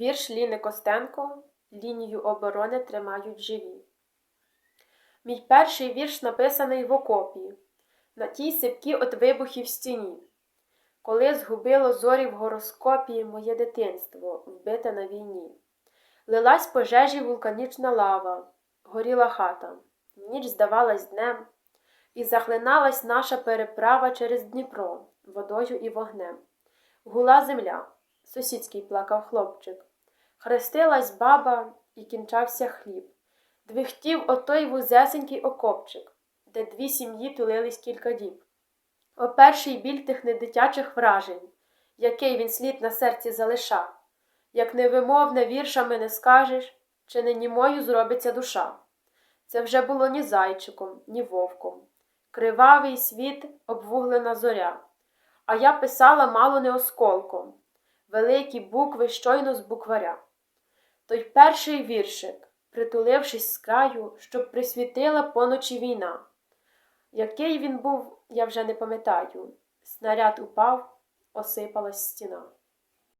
Вірш Ліни Костенко Лінію оборони тримають живі. Мій перший вірш написаний в окопі, на тій сипкі от вибухів стіні. Коли згубило зорі в гороскопі моє дитинство, вбите на війні. Лилась пожежі вулканічна лава, горіла хата, ніч здавалась днем, і захлиналась наша переправа через Дніпро водою і вогнем. Гула земля, сусідський плакав хлопчик. Хрестилась баба і кінчався хліб. Двихтів отой вузесенький окопчик, де дві сім'ї тулились кілька діб. О перший біль тих недитячих вражень, який він слід на серці залиша, як невимовне віршами не скажеш, чи не німою зробиться душа. Це вже було ні зайчиком, ні вовком. Кривавий світ, обвуглена зоря. А я писала мало не осколком, великі букви щойно з букваря. Той перший віршик, притулившись з краю, щоб присвітила поночі війна. Який він був, я вже не пам'ятаю. Снаряд упав, осипалась стіна.